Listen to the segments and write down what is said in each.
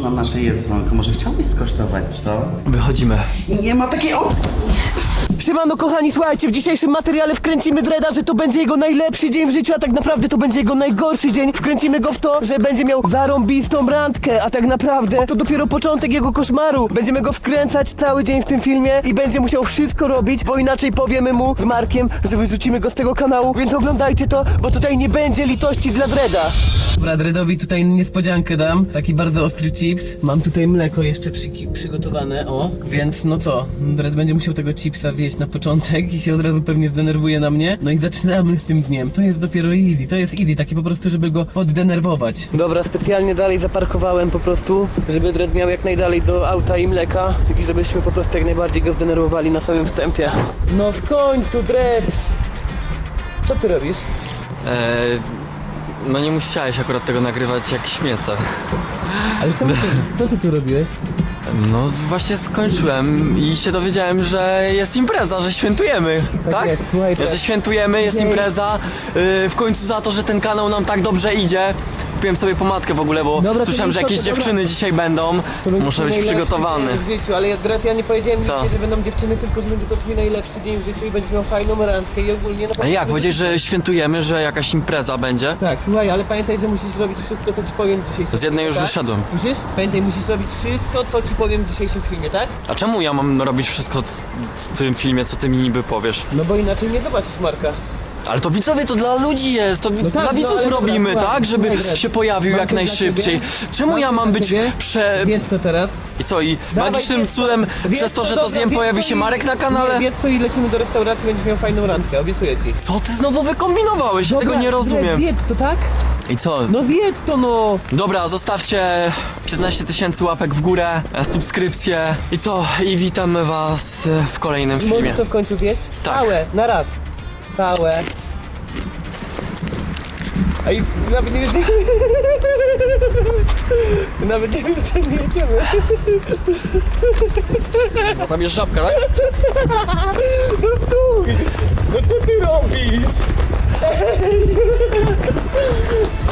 nam nasze jedzonko. Może chciałbyś skosztować, co? Wychodzimy. Nie ma takiej opcji. Siemano kochani, słuchajcie, w dzisiejszym materiale wkręcimy Dreda, że to będzie jego najlepszy dzień w życiu, a tak naprawdę to będzie jego najgorszy dzień. Wkręcimy go w to, że będzie miał zarąbistą randkę, a tak naprawdę to dopiero początek jego koszmaru. Będziemy go wkręcać cały dzień w tym filmie i będzie musiał wszystko robić, bo inaczej powiemy mu z Markiem, że wyrzucimy go z tego kanału, więc oglądajcie to, bo tutaj nie będzie litości dla Dreda. Dobra, Dredowi tutaj niespodziankę dam, taki bardzo ostry chips. Mam tutaj mleko jeszcze przy, przygotowane, o, więc no co, Dred będzie musiał tego chipsa zjeść na początek i się od razu pewnie zdenerwuje na mnie. No i zaczynamy z tym dniem. To jest dopiero easy, to jest easy, takie po prostu, żeby go poddenerwować. Dobra, specjalnie dalej zaparkowałem po prostu, żeby Dred miał jak najdalej do auta i mleka i żebyśmy po prostu jak najbardziej go zdenerwowali na samym wstępie. No w końcu, Dred! Co ty robisz? Eee, no nie musiałeś akurat tego nagrywać jak śmiecę. Ale co, ty, co ty tu robiłeś? No właśnie skończyłem i się dowiedziałem, że jest impreza, że świętujemy, Tak tak? jest, słuchaj, że świętujemy, jest impreza. Yy, w końcu za to, że ten kanał nam tak dobrze idzie. Kupiłem sobie pomadkę w ogóle, bo Dobra, to słyszałem, nie że jakieś istotne, dobra. dziewczyny dzisiaj będą. To będzie Muszę być najlepszy przygotowany. dzień w życiu, ale ja, Dred, ja nie powiedziałem Co? nigdzie, że będą dziewczyny, tylko że będzie to twój najlepszy dzień w życiu i będziesz miał fajną randkę i ogólnie no A jak? Powiedziałeś, że świętujemy, że jakaś impreza będzie? Tak, słuchaj, ale pamiętaj, że musisz robić wszystko, co ci powiem w dzisiejszym Z jednej już tak? wyszedłem. Słyszysz? Pamiętaj, musisz robić wszystko, co ci powiem w dzisiejszym filmie, tak? A czemu ja mam robić wszystko w tym filmie, co ty mi niby powiesz? No bo inaczej nie zobaczysz Marka. Ale to widzowie, to dla ludzi jest, to tak, dla no widzów ale dobra, robimy, słuchaj, tak? Żeby słuchaj, się pojawił mam jak coś dla najszybciej. ciebie. Czemu Mam ja coś mam dla być ciebie. prze... Wiedz to teraz. I co, i Dawaj, magicznym wiedz cudem Wiedz przez to, że to dobra, zjem wiedz pojawi się i- Marek na kanale? Nie, wiedz to i lecimy do restauracji, będziesz miał fajną randkę, obiecuję ci. Co ty znowu wykombinowałeś? Ja tego nie rozumiem. Dred, Zjedz to, tak? I co? No zjedz to, no! Dobra, zostawcie 15 tysięcy łapek w górę, e, subskrypcję i co? I witamy was e, w kolejnym filmie. Możesz to w końcu zjeść? Tak. Całe, na raz. Całe. Ej, nawet nie wiesz, Ty nawet nie wiesz, że my jedziemy. No, tam jest żabka, tak? No stój! No co ty robisz?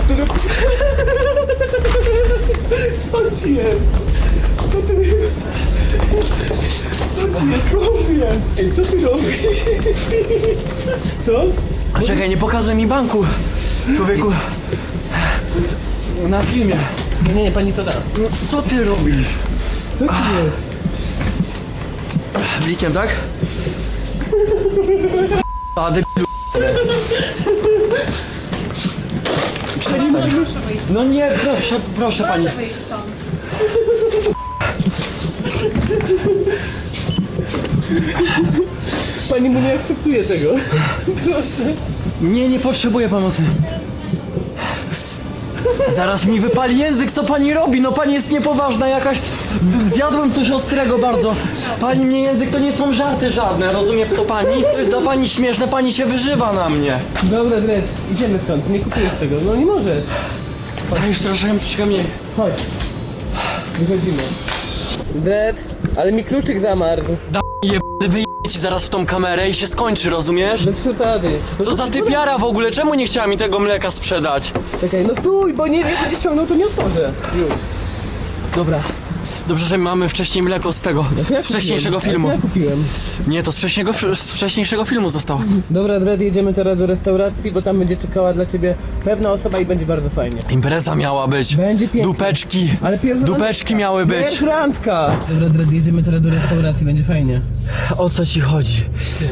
Ty no... Co ci jest? Co ty... Co ci jest, chłopie? Ej, co ty robisz? Co? A czekaj, nie pokazuj mi banku, człowieku. Na filmie. Nie, nie, pani to da. No, co ty robisz? Co ci jest? Blikiem, tak? A, debilu. Przestań. No nie, proszę, proszę pani. wyjść stąd. Pani mu nie akceptuje tego. Nie, nie potrzebuję pomocy. Zaraz mi wypali język, co pani robi? No pani jest niepoważna jakaś. Zjadłem coś ostrego bardzo. Pani mnie język to nie są żarty żadne, rozumie to pani? To jest dla pani śmieszne, pani się wyżywa na mnie. Dobra, Dred, idziemy stąd, nie kupujesz tego, no nie możesz. Pani już troszeczkę mniej. Chodź. Wychodzimy. Dred, ale mi kluczyk zamarzł. Da je wyjdzie ci zaraz w tą kamerę i się skończy, rozumiesz? Bez przesady. No Co to- za typiara w ogóle? Czemu nie chciała mi tego mleka sprzedać? Czekaj, no stój, bo nie, jak będziesz ciągnął, to nie otworzę. Już. Dobra. Dobrze, że mamy wcześniej mleko z tego, ja z wcześniejszego kupiłem. filmu. Ja kupiłem. Nie, to z wcześniejszego, z wcześniejszego filmu zostało. Dobra, Dred, jedziemy teraz do restauracji, bo tam będzie czekała dla ciebie pewna osoba i będzie bardzo fajnie. Impreza miała być. Będzie pięknie. Dupeczki. Ale pierw Dupeczki miały być. Pierw randka! Dobra, Dred, jedziemy teraz do restauracji, będzie fajnie. O co ci chodzi?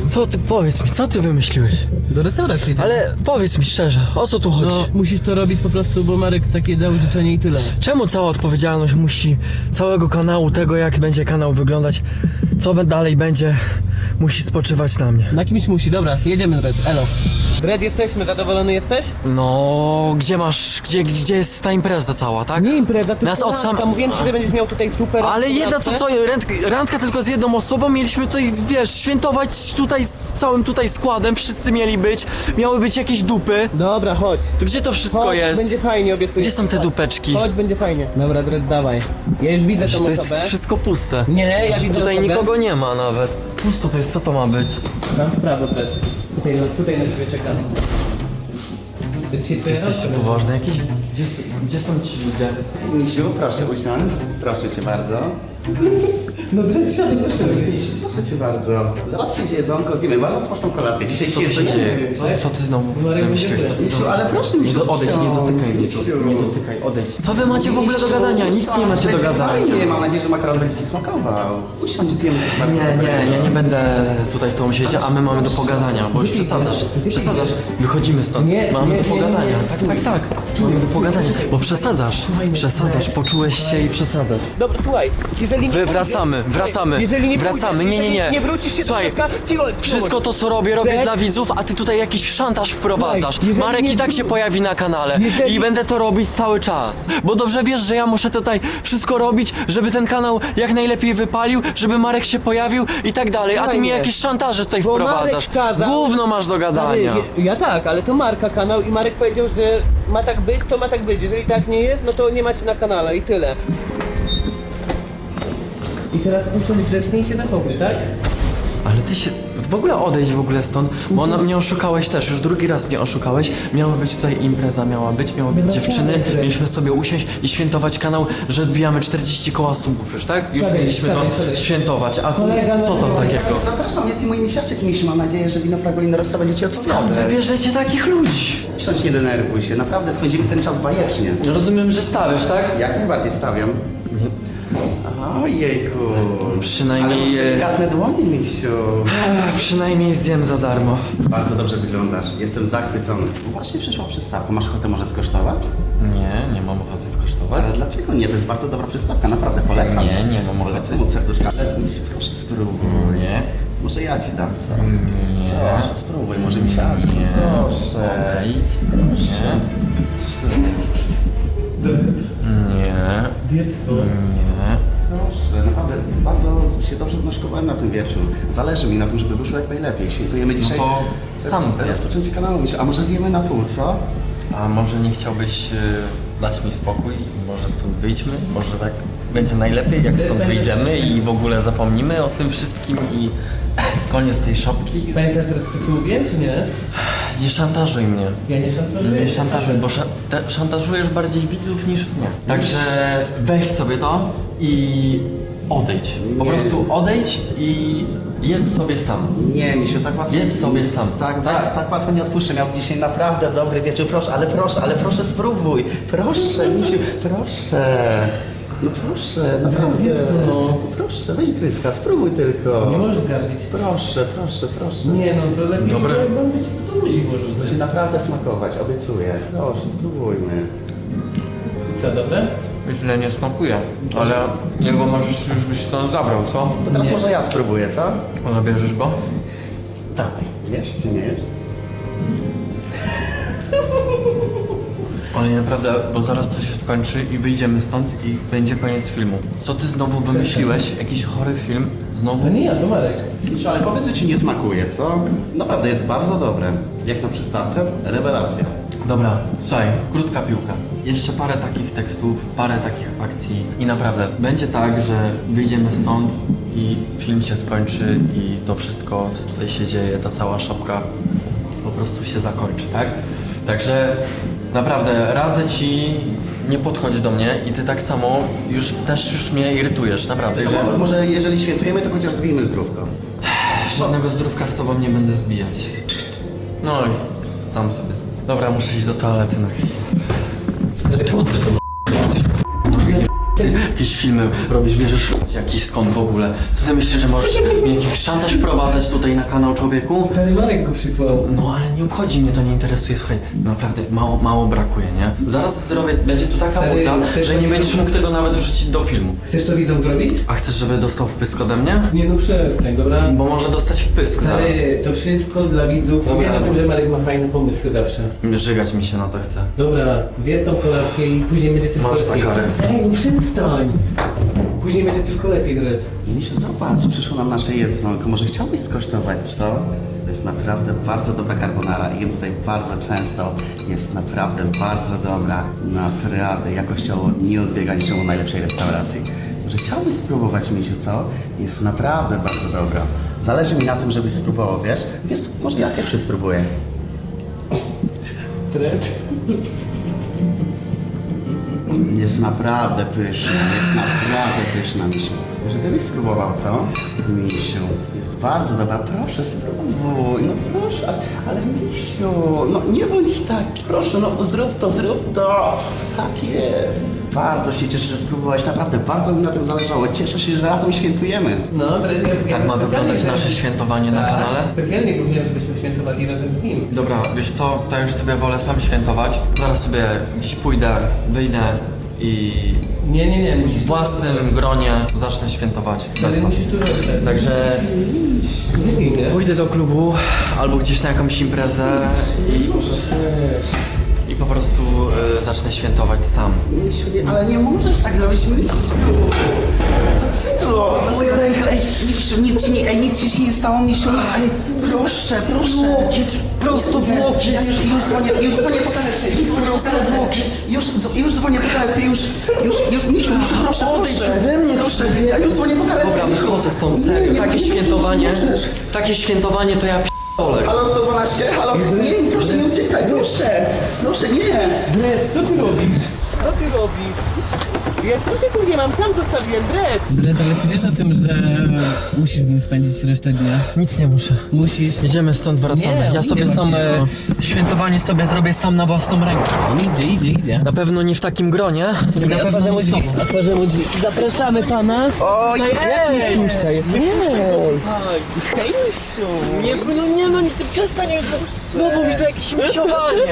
Co ty, powiedz mi, co ty wymyśliłeś? Do restauracji jedziemy. Ale powiedz mi szczerze, o co tu chodzi? No, musisz to robić po prostu, bo Marek takie dał życzenie i tyle. Czemu cała odpowiedzialność musi całego kanału, tego jak będzie kanał wyglądać, co dalej będzie, musi spoczywać na mnie? Na kimś musi, dobra, jedziemy Dred, elo. Dred, jesteśmy, zadowolony jesteś? No, gdzie masz, gdzie, gdzie jest ta impreza cała, tak? Nie impreza, tylko Nas od sam- Mówiłem ci, że będziesz miał tutaj super Ale jedna, co, co, randka, randka tylko z jedną osobą, mieliśmy tutaj, wiesz, świętować tutaj z całym tutaj składem, wszyscy mieli być, miały być jakieś dupy. Dobra, chodź. To gdzie to wszystko Chodź, jest? będzie fajnie, obiecuję. Gdzie są te dupeczki? Chodź, będzie fajnie. Dobra, Dred, dawaj. Ja już widzę Przecież tą to jest osobę. wszystko puste. Nie, ja widzę Tutaj osobę. nikogo nie ma nawet. Pusto to jest, co to ma być? Dam w prawo, Dred. Tutaj, tutaj na siebie czekamy. To dzisiaj Ty jesteś randka. poważny jakiś? Gdzie, s- gdzie są ci ludzie? Misiu, proszę usiąść. Proszę cię bardzo. No Dred, siadaj, proszę. Proszę cię bardzo. Zaraz przyjdzie jedzonko, zjemy bardzo smaczną kolację. Dzisiaj Co tu się dzieje? Co, co ty znowu wymyśliłeś? Co ty znowu- ale proszę mi się Do- Odejdź, nie dotykaj mnie. Nie dotykaj, odejdź. Co wy macie w ogóle do gadania? Nic nie macie do gadania. Nie, mam nadzieję, że makaron będzie ci smakował. Usiądź, zjemy coś bardzo Nie, nie, ja nie będę tutaj z tobą siedzieć, a my mamy do pogadania, bo już przesadzasz, przesadzasz. Wychodzimy stąd, Nie, mamy nie, do pogadania. Tak, tak, tak. Mamy do pogadania, bo przesadzasz, przesadzasz, poczułeś się i przesadzasz. Dobra, słuchaj, jeżeli nie Wy pójdziesz- wracamy, wracamy, Jeżeli nie wracamy, pójdziesz, nie, nie, nie. jeżeli Nie wrócisz się Słuchaj, do środka, cicho, Wszystko to, co robię, robię dla widzów, a ty tutaj jakiś szantaż wprowadzasz. Słuchaj, jeżeli Marek nie i tak wró- się pojawi na kanale Jeżeli- i będę to robić cały czas. Bo dobrze wiesz, że ja muszę tutaj wszystko robić, żeby ten kanał jak najlepiej wypalił, żeby Marek się pojawił i tak dalej. A ty mi Fajnie. jakieś szantaże tutaj Bo Marek wprowadzasz. kazał- Gówno masz do gadania. Ja tak, ale to Marka kanał i Marek powiedział, że ma tak być, to ma tak być. Jeżeli tak nie jest, no to nie macie na kanale i tyle. I teraz usiądź grzecznie i się zachowuj, tak? Ale ty się w ogóle odejdź w ogóle stąd, bo ona mnie oszukałeś też, już drugi raz mnie oszukałeś. Miała być tutaj impreza, miała być, miały być No dziewczyny, dobra. mieliśmy sobie usiąść i świętować kanał, że odbijamy 40 koła subów już, tak? Już Siadaj, mieliśmy siadaj, to siadaj. świętować, a Kolega, no co tam to- takiego? Zapraszam, jest i mój misiaczek. Mam nadzieję, że wino Fragolina Rossa będzie ci Skąd odpowiadać. wybierzecie takich ludzi? Siądź, nie denerwuj się. Naprawdę spędzimy ten czas bajecznie. Rozumiem, że stawiasz, tak? Jak najbardziej stawiam. Ojejku. Przynajmniej, Ale delikatne dłonie, Misiu. Przynajmniej zjem za darmo. Bardzo dobrze wyglądasz. Jestem zachwycony. Właśnie przyszła przystawka. Masz ochotę może skosztować? Nie, nie mam ochoty skosztować. Ale dlaczego nie? To jest bardzo dobra przystawka. Naprawdę polecam. Nie, nie mam ochoty. Polecam od serduszka. Ale Misiu, proszę spróbuj. Nie. Może ja ci dam, co? Nie. Proszę, spróbuj. Może misiaczku. Nie. Proszę. Odejdź. Nie. Nie. Nie. Proszę, naprawdę bardzo się dobrze wnioskowałem na ten wieczór. Zależy mi na tym, żeby wyszło jak najlepiej. Świętujemy dzisiaj. to sam zjedz. Rozpoczęcie kanału. A może zjemy na pół, co? A może nie chciałbyś y, dać mi spokój i może stąd wyjdźmy? Może tak będzie najlepiej, jak stąd wyjdziemy i w ogóle zapomnimy o tym wszystkim i koniec tej szopki. Pamiętasz, Dred, co ci mówiłem, czy nie? Nie szantażuj mnie. Ja nie szantażuję. Nie szantażuj, bo te, szantażujesz bardziej widzów niż mnie. Także weź sobie to i odejdź. Po Nie. prostu odejdź i jedz sobie sam. Nie, Misiu, tak łatwo... Jedz sobie sam. Tak, tak, tak łatwo nie odpuszczę. Miał dzisiaj naprawdę dobry wieczór. Proszę, ale proszę, ale proszę spróbuj. Proszę, Misiu, proszę. No proszę, naprawdę. no. Proszę, weź gryzka, spróbuj tylko. Nie możesz gardzić. Proszę, proszę, proszę. Nie no, to lepiej Dobra. jakbym być do buzi włożył. Będzie naprawdę smakować, obiecuję. Proszę, spróbujmy. Co, dobre? Źle nie smakuje, ale jego możesz już byś stąd zabrał, co? To teraz może ja spróbuję, co? Zabierzesz go? Dawaj. Wiesz, czy nie wiesz? Ale naprawdę, bo zaraz to się skończy i wyjdziemy stąd i będzie koniec filmu. Co ty znowu wymyśliłeś? Jakiś chory film? Znowu? To nie ja, to Marek. Misiu, ale powiedz, że ci nie smakuje, co? Naprawdę jest bardzo dobre. Jak na przystawkę, rewelacja. Dobra, słuchaj, krótka piłka. Jeszcze parę takich tekstów, parę takich akcji i naprawdę będzie tak, że wyjdziemy stąd i film się skończy i to wszystko, co tutaj się dzieje, ta cała szopka po prostu się zakończy, tak? Także naprawdę radzę ci nie podchodź do mnie i ty tak samo już też już mnie irytujesz, naprawdę. Mo- może jeżeli świętujemy, to chociaż zbijmy zdrówko. Żadnego zdrówka z tobą nie będę zbijać. No i s- sam sobie zbiję. Dobra, muszę iść do toalety na chwilę. Ty jakieś filmy robisz, bierzesz jakiś skąd w ogóle? Co ty myślisz, że możesz mi jakiś szantaż wprowadzać tutaj na kanał człowieku? Stary Marek go przysłał. No ale nie obchodzi mnie to, nie interesuje, słuchaj, naprawdę mało, mało brakuje, nie? Zaraz zrobię, będzie tu taka Stary, chcesz że nie będziesz mógł tego nawet wrzucić do filmu. Chcesz to widzom zrobić? A chcesz, żeby dostał wpysk ode mnie? Nie no, przestań, dobra? Bo może dostać wpysk zaraz. Stary, to wszystko dla widzów. Dobra. Wiesz o tym, że Marek ma fajne pomysły zawsze. Żygać mi się na to chce. Dobra, zjedz tą kolację i później będzie tylko Masz za karę. Ej, no przestań! Później będzie tylko lepiej, Dres. Misiu, zobacz, przyszło nam nasze jedzonko. Może chciałbyś skosztować, co? To jest naprawdę bardzo dobra carbonara. Jem tutaj bardzo często. Jest naprawdę bardzo dobra. Naprawdę, jakościowo nie odbiega niczemu najlepszej restauracji. Może chciałbyś spróbować, Misiu, co? Jest naprawdę bardzo dobra. Zależy mi na tym, żebyś spróbował, wiesz? Wiesz co, może ja pierwszy spróbuję. Dres? Jest naprawdę pyszna, jest naprawdę pyszna, Misiu. Że ty byś spróbował, co? Misiu, jest bardzo dobra, proszę spróbuj, no proszę, ale Misiu, no nie bądź taki, proszę, no zrób to, zrób to. Tak jest. Bardzo się cieszę, że spróbowałeś, naprawdę bardzo mi na tym zależało. Cieszę się, że razem świętujemy. No, ale ja, ja Tak ma wyglądać nasze świętowanie na Tak, kanale? Specjalnie go wziąłem, żebyśmy świętowali razem z nim. Dobra, wiesz co, to już sobie wolę sam świętować. Zaraz sobie gdzieś pójdę, wyjdę i Nie, nie, nie, musisz w własnym gronie zacznę świętować Ale bez was. musisz tu zostać. Także Gdzie ty idziesz? pójdę do klubu albo gdzieś na jakąś imprezę i po prostu, i po prostu y, zacznę świętować sam. Misiu, nie, ale nie możesz tak zrobić, Misiu. Dlaczego? Moja ręka, ej, Misiu, nic ci nie, ej, nic ci się nie stało, Misiu. Ej, proszę, proszę. Łokieć, prosto w łokieć. Ja już, już dzwonię, już dzwonię po karetkę. Prosto w łokieć. Już, już dzwonię po karetkę, już, już, już, Misiu, Misiu, proszę, Odejdź proszę. ode mnie, proszę. Ja już dzwonię po karetkę. Dobra, Misiu. wychodzę stąd, Nie, serio. nie, Takie nie, nie, świętowanie, nie możesz. takie świętowanie to ja p***olę. Halo 112, halo, nie, proszę, nie uciekaj, proszę, proszę, nie. Dred, co ty robisz? Co ty robisz? Ja kluczyków nie mam, tam zostawiłem, Dred! Dred, ale ty wiesz o tym, że musisz z nim spędzić resztę dnia? Nic nie muszę. Musisz. Jedziemy stąd, wracamy. Nie, ja idzie sobie sam właśnie, e, no. świętowanie sobie zrobię sam na własną rękę. On idzie, idzie, idzie. Na pewno nie w takim gronie. i Na pewno nie z drzwi, tobą. otworzę mu drzwi. Zapraszamy pana. Oj, Ej, puszczaj. Nie, hej, Misiu. Nie, no nie, no nie, ty przestań. Znowu mi to jakieś misiowanie.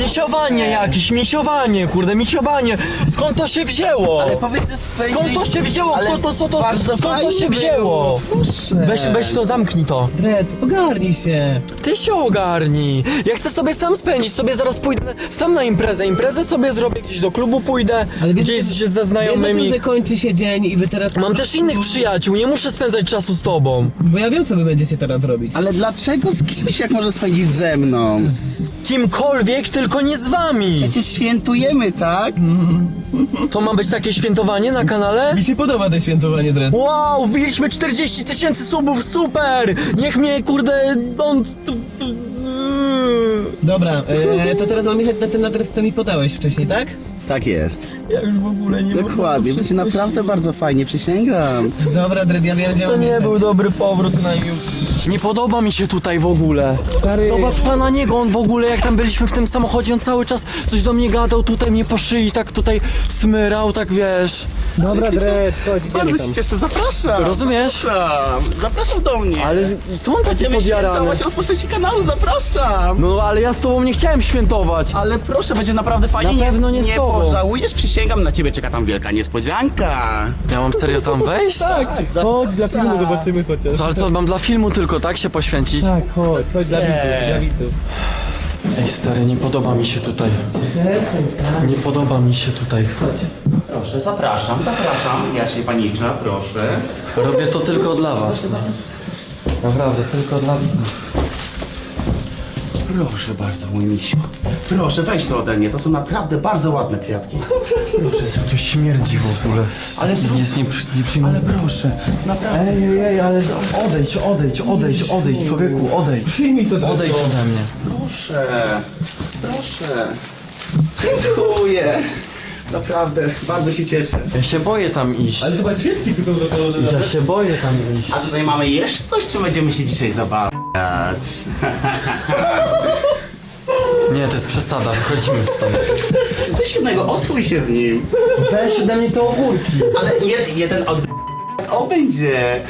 Misiowanie jakieś, misiowanie, kurde, misiowanie. Skąd to się wzięło? Ale powiedz, że spędziłeś... Skąd to się wzięło? Kto to, co to, bardzo skąd to fajnie się było. wzięło? Proszę. Weź, weź to, zamknij to. Dred, ogarnij się. Ty się ogarnij. Ja chcę sobie sam spędzić, sobie zaraz pójdę sam na imprezę. Imprezę sobie zrobię, gdzieś do klubu pójdę, Ale wiesz, gdzieś się ze Wiesz o tym, znajomymi. że kończy się dzień i wy teraz... Mam też innych przyjaciół, nie muszę spędzać czasu z tobą. Bo ja wiem, co wy będziecie teraz robić. Ale dlaczego z kimś, jak może spędzić ze mną? Kimkolwiek, tylko nie z wami. Przecież świętujemy, tak? To ma być takie świętowanie na kanale? Mi się podoba to świętowanie, Dred. Wow, wbiliśmy 40 tysięcy subów, super! Niech mnie, kurde, on... Dobra, e, to teraz mam jechać na ten adres, co mi podałeś wcześniej, tak? Tak jest. Ja już w ogóle nie Dokładnie, będzie naprawdę bardzo fajnie, przysięgam. Dobra, Dred, ja wiem, gdzie To mam nie jechać. był dobry powrót na YouTube. Nie podoba mi się tutaj w ogóle. Stary, Zobacz pana niego, on w ogóle jak tam byliśmy w tym samochodzie, on cały czas coś do mnie gadał, tutaj mnie po szyi, tak tutaj smyrał, tak wiesz. Dobra, Dred, chodź, idziemy Bardzo tam. się cieszę, zapraszam. Rozumiesz? Zapraszam, zapraszam do mnie. Ale co on taki Będziemy podjarany? świętować rozpoczęcie kanału, zapraszam. No ale ja z tobą nie chciałem świętować. Ale proszę, będzie naprawdę fajnie. Na pewno nie z nie tobą. pożałujesz, przysięgam, na ciebie czeka tam wielka niespodzianka. Ja mam serio tam wejść? Tak, chodź, dla filmu zobaczymy chociaż. Co, ale co, mam dla filmu tylko, tak? Się poświęcić? Tak, chodź, chodź dla widzów, dla widzów. Ej stary, nie podoba mi się tutaj. Nie podoba mi się tutaj. Proszę, zapraszam, zapraszam. Ja się panicza, proszę. Robię to tylko dla was. Naprawdę, tylko dla widzów. Proszę bardzo, mój misiu. Proszę, weź to ode mnie, to są naprawdę bardzo ładne kwiatki. Tu śmierdzi w ogóle. Ale zrób- jest nie, nie Ale proszę, naprawdę. Ej, ej, ej, ale odejdź, odejdź, odejdź, odejdź, człowieku, odejdź. Przyjmij to, Odejdź ode mnie. Proszę, proszę. Dziękuję. Naprawdę, bardzo się cieszę. Ja się boję tam iść. Ale chyba świeczki tu są zapołożone. Ja się boję tam iść. A tutaj mamy jeszcze coś, czy będziemy się dzisiaj zabawiać? Nie, to jest przesada, wychodzimy stąd. Weź jednego, oswój się z nim. Weź ode mnie te ogórki. Ale jed, jeden od... O, będzie.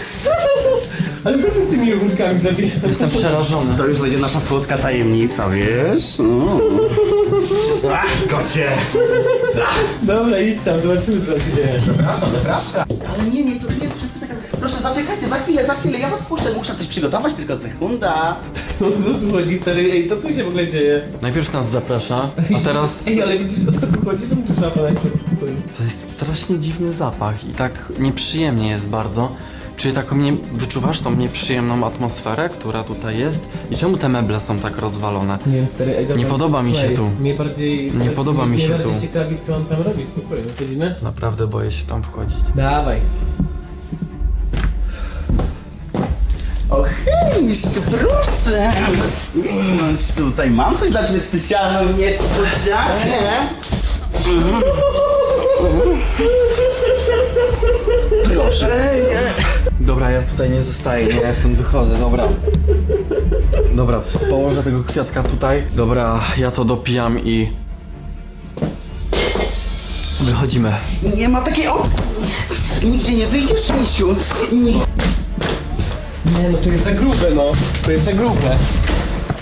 Ale co ty z tymi ogórkami zapiszesz? Jestem przerażony. To już będzie nasza słodka tajemnica, wiesz? Mm. Ach, kocie. Dobra, idź tam, zobaczymy co się dzieje. Zapraszam, zapraszam. Ale nie, nie, to Proszę, zaczekajcie, za chwilę, za chwilę, ja was puszczę, muszę coś przygotować, tylko sekunda. No co tu chodzi, stary? Ej, co tu się w ogóle dzieje? Najpierw nas zaprasza, a teraz... Ej, ale widzisz o co tu chodzi? Czemu tu szapa na środku stoi? To jest strasznie dziwny zapach i tak nieprzyjemnie jest bardzo. Czy taką nie, wyczuwasz tą nieprzyjemną atmosferę, która tutaj jest? I czemu te meble są tak rozwalone? Nie wiem, stary, ej, dobra. Nie podoba mi się Słuchaj, tu. Mnie bardziej... Nie podoba mi się Mnie bardziej tu. ciekawi, co on tam robi. Spokojnie, wchodzimy? Naprawdę boję się tam wchodzić. Dawaj. O hej, proszę. Usiądź tutaj, mam coś dla ciebie specjalną niespodziankę. Proszę. Dobra, ja tutaj nie zostaję, nie, ja stąd wychodzę, dobra. Dobra, położę tego kwiatka tutaj. Dobra, ja to dopijam i... Wychodzimy. Nie ma takiej opcji. Nigdzie nie wyjdziesz, misiu. Nigdzie. Nie no, to jest za grube no. To jest za grube.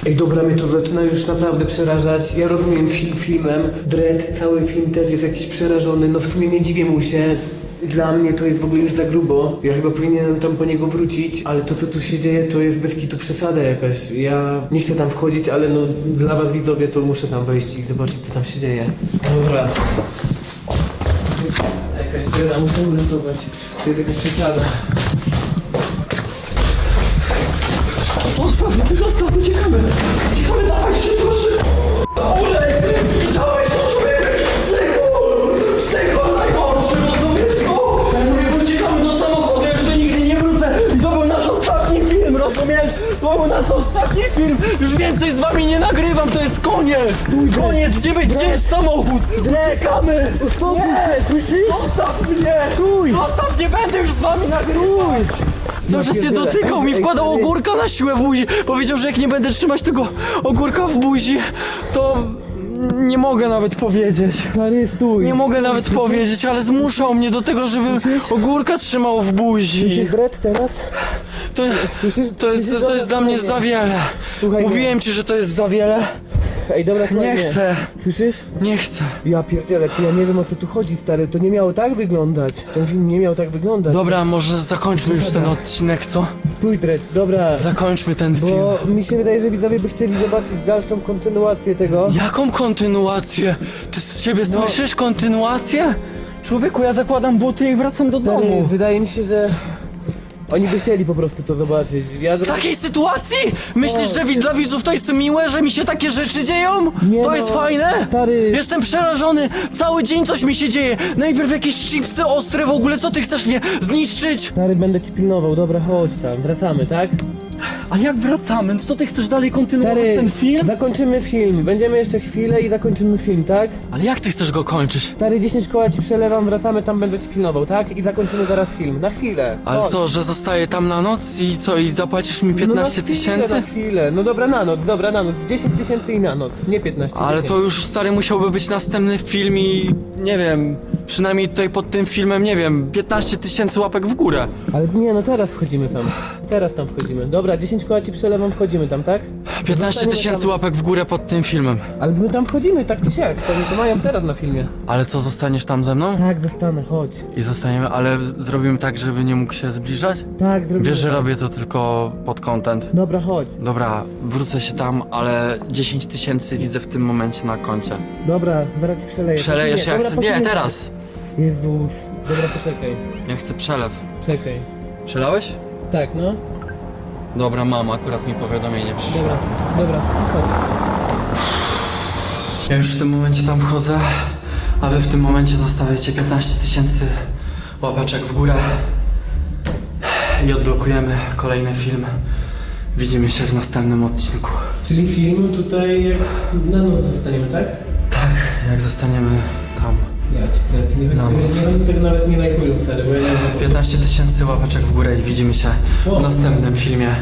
Ej, dobra, mnie to zaczyna już naprawdę przerażać. Ja rozumiem film filmem. Dread, cały film też jest jakiś przerażony. No w sumie nie dziwię mu się. Dla mnie to jest w ogóle już za grubo. Ja chyba powinienem tam po niego wrócić, ale to co tu się dzieje to jest bez kitu przesada jakaś. Ja nie chcę tam wchodzić, ale no dla was widzowie to muszę tam wejść i zobaczyć co tam się dzieje. Dobra. To jest jakaś bieda, muszę uratować. To jest jakaś przesada. Zostaw, zostaw, uciekamy! Uciekamy, dawaj szybko, szybko! Olej! Widziałeś to człowiek? Psychol! Psychol najgorszy, rozumiesz go? Mówię, uciekamy do samochodu, ja już tu nigdy nie wrócę! I to był nasz ostatni film, rozumiesz? To był nasz ostatni film! Już więcej z wami nie nagrywam, to jest koniec! Koniec, gdzie, by- gdzie jest samochód? Uciekamy! Uspokój się, słyszysz? Zostaw mnie! Stój! Zostaw, nie będę już z wami nagrywać! Cały czas nie dotykał mi, wkładał ogórka na siłę w buzi. Powiedział, że jak nie będę trzymać tego ogórka w buzi, to nie mogę nawet powiedzieć. Stary, stój. Nie mogę nawet powiedzieć, ale zmuszał mnie do tego, żebym ogórka trzymał w buzi. Dread teraz? To, to, jest, to jest dla mnie za wiele. Mówiłem ci, że to jest za wiele. Ej, dobra, słuchaj Nie chcę, Słyszysz? nie chcę. Ja pierdzielę, ty, ja nie wiem o co tu chodzi, stary. To nie miało tak wyglądać. Ten film nie miał tak wyglądać. Dobra, może zakończmy już ten odcinek, co? Stój, Dread, dobra. Zakończmy ten film. Bo mi się wydaje, że widzowie by chcieli zobaczyć dalszą kontynuację tego. Jaką kontynuację? Ty z siebie No. słyszysz kontynuację? Człowieku, ja zakładam buty i wracam do Stary, domu. wydaje mi się, że oni by chcieli po prostu to zobaczyć. Ja W takiej sytuacji? Myślisz, że wi- dla widzów to jest miłe, że mi się takie rzeczy dzieją? Nie to no, jest fajne? stary. Jestem przerażony, cały dzień coś mi się dzieje. Najpierw jakieś chipsy ostre w ogóle, co ty chcesz mnie zniszczyć? Stary, będę ci pilnował, dobra, chodź tam, wracamy, tak? A jak wracamy? No co ty chcesz dalej kontynuować Stary, ten film? zakończymy film. Będziemy jeszcze chwilę i zakończymy film, tak? Ale jak ty chcesz go kończyć? Stary, 10 koła ci przelewam, wracamy, tam będę ci pilnował, tak? I zakończymy zaraz film. Na chwilę. Ale Chodź. co, że zostaję tam na noc i co, i zapłacisz mi No na 15 chwilę, tysięcy? Na chwilę. No dobra, na noc, dobra, na noc. 10 tysięcy i na noc, nie 15 Ale 10. to już stary musiałby być następny film i nie wiem, przynajmniej tutaj pod tym filmem, nie wiem, 15 tysięcy łapek w górę. Ale nie, no teraz wchodzimy tam. Teraz tam wchodzimy. Dobra, 10 koła ci przelewam, wchodzimy tam, tak? 15 Zostaniemy tysięcy łapek w górę pod tym filmem. Ale my tam wchodzimy, tak czy siak. To, to mają teraz na filmie. Ale co, zostaniesz tam ze mną? Tak, zostanę, chodź. I zostaniemy, ale zrobimy tak, żeby nie mógł się zbliżać? Tak, zrobimy. Wiesz, że tak. robię to tylko pod content. Dobra, chodź. Dobra, wrócę się tam, ale 10 tysięcy widzę w tym momencie na koncie. Dobra, zaraz ci przeleję. Przelejesz dobra, chcę. Nie, teraz! Jezus. Dobra, poczekaj. Ja chcę przelew. Czekaj. Przelałeś? Tak, no. Dobra, mam, akurat mi powiadomienie przyszło. Dobra, dobra, chodź. Ja już w tym momencie tam wchodzę, a wy w tym momencie zostawiacie 15 tysięcy łapeczek w górę i odblokujemy kolejny film. Widzimy się w następnym odcinku. Czyli film tutaj jak na noc zostaniemy, tak? Tak, jak zostaniemy tam. Ja ci. Nie, Na nie, nie, tego nawet nie lajkują stary, bo ja nie wiem. 15 tysięcy łapeczek w górę i widzimy się w następnym filmie.